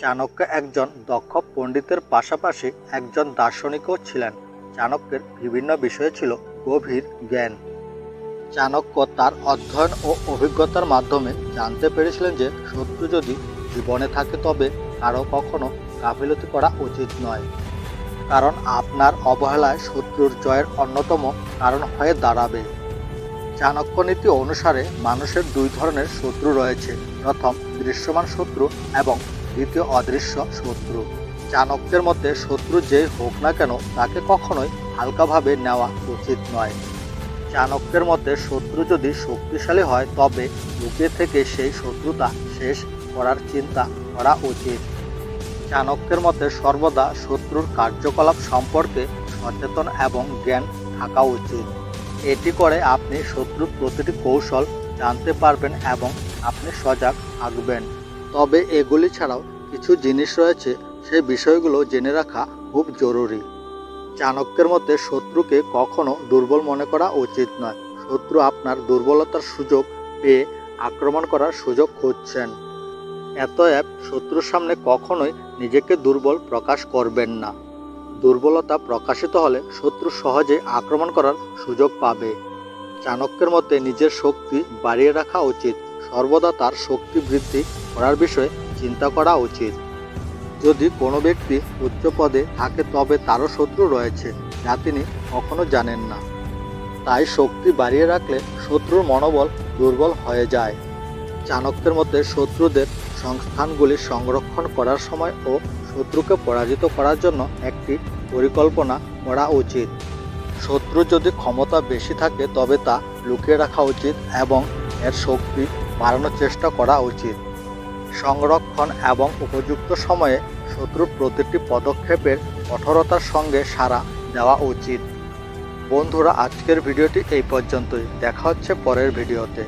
চাণক্য একজন দক্ষ পণ্ডিতের পাশাপাশি একজন দার্শনিকও ছিলেন। চাণক্যের বিভিন্ন বিষয়ে ছিল গভীর জ্ঞান। চাণক্য তার অধ্যয়ন ও অভিজ্ঞতার মাধ্যমে জানতে পেরেছিলেন যে শত্রু যদি জীবনে থাকে তবে কারও কখনো গাফিলতি করা উচিত নয়। কারণ আপনার অবহেলায় শত্রুর জয়ের অন্যতম কারণ হয়ে দাঁড়াবে। চাণক্য নীতি অনুসারে মানুষের দুই ধরনের শত্রু রয়েছে। প্রথম দৃশ্যমান শত্রু এবং দ্বিতীয় অদৃশ্য শত্রু। চাণক্যের মতে শত্রু যেই হোক না কেন তাকে কখনোই হালকাভাবে নেওয়া উচিত নয়। চাণক্যের মতে শত্রু যদি শক্তিশালী হয়, তবে লুকিয়ে থেকে সেই শত্রুতা শেষ করার চিন্তা করা উচিত। চাণক্যের মতে সর্বদা শত্রুর কার্যকলাপ সম্পর্কে সচেতন এবং জ্ঞান থাকা উচিত। এটি করে আপনি শত্রুর প্রতিটি কৌশল জানতে পারবেন এবং আপনি সজাগ থাকবেন। তবে এগুলি ছাড়াও কিছু জিনিস রয়েছে সেই বিষয়গুলো জেনে রাখা খুব জরুরি। চাণক্যের মতে, শত্রুকে কখনো দুর্বল মনে করা উচিত নয়। শত্রু আপনার দুর্বলতার সুযোগ পেয়ে আক্রমণ করার সুযোগ খুঁজছেন। এত এতএব শত্রুর সামনে কখনোই নিজেকে দুর্বল প্রকাশ করবেন না। দুর্বলতা প্রকাশিত হলে শত্রু সহজে আক্রমণ করার সুযোগ পাবে। চাণক্যের মতে, নিজের শক্তি বাড়িয়ে রাখা উচিত। সর্বদা তার শক্তি বৃদ্ধি করার বিষয়ে চিন্তা করা উচিত। যদি কোনো ব্যক্তি উচ্চ পদে থাকে, তবে তারও শত্রু রয়েছে যা তিনি কখনো জানেন না। তাই শক্তি বাড়িয়ে রাখলে শত্রুর মনোবল দুর্বল হয়ে যায়। চাণক্যের মতে, শত্রুদের সংস্থানগুলি সংরক্ষণ করার সময় ও শত্রুকে পরাজিত করার জন্য একটি পরিকল্পনা করা উচিত। শত্রু যদি ক্ষমতা বেশি থাকে, তবে তা লুকিয়ে রাখা উচিত এবং এর শক্তি বাড়ানোর চেষ্টা করা উচিত। সংরক্ষণ এবং উপযুক্ত সময়ে শত্রুর প্রতিটি পদক্ষেপের কঠোরতার সঙ্গে সাড়া দেওয়া উচিত। বন্ধুরা, আজকের ভিডিওটি এই পর্যন্তই। দেখা হচ্ছে পরের ভিডিওতে।